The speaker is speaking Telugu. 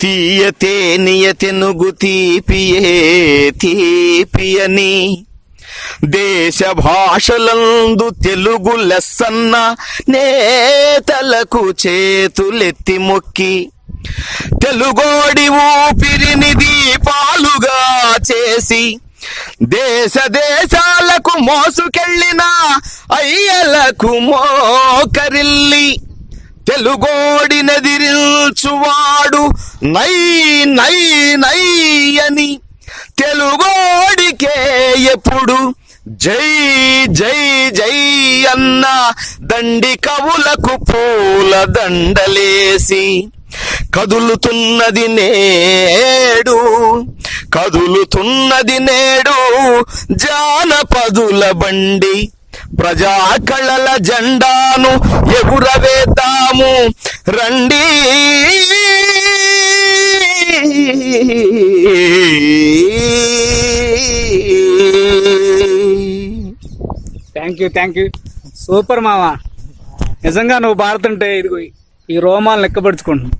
తీయతే నియతెనుగు తీపియే తీపియని దేశ భాషలందు తెలుగు లెస్సన్న నేతలకు చేతులెత్తి మొక్కి తెలుగోడి ఊపిరిని దీపాలుగా చేసి దేశ దేశాలకు మోసుకెళ్ళిన అయ్యలకు మోకరిల్లి తెలుగోడి నదిరిల్చువాడు నై నై నై అని తెలుగోడికే ఎప్పుడు జై జై జై అన్న దండి కవులకు పూల దండలేసి కదులుతున్నది నేడు కదులుతున్నది నేడు జానపదుల బండి. ప్రజా కళల జెండాను ఎగురవేద్దాము రండి. Thank you thank you super మామ. నిజంగా నువ్వు పాడుతుంటే ఇదిగో ఈ రోమాలు లెక్కపరుచుకుంటున్నావు.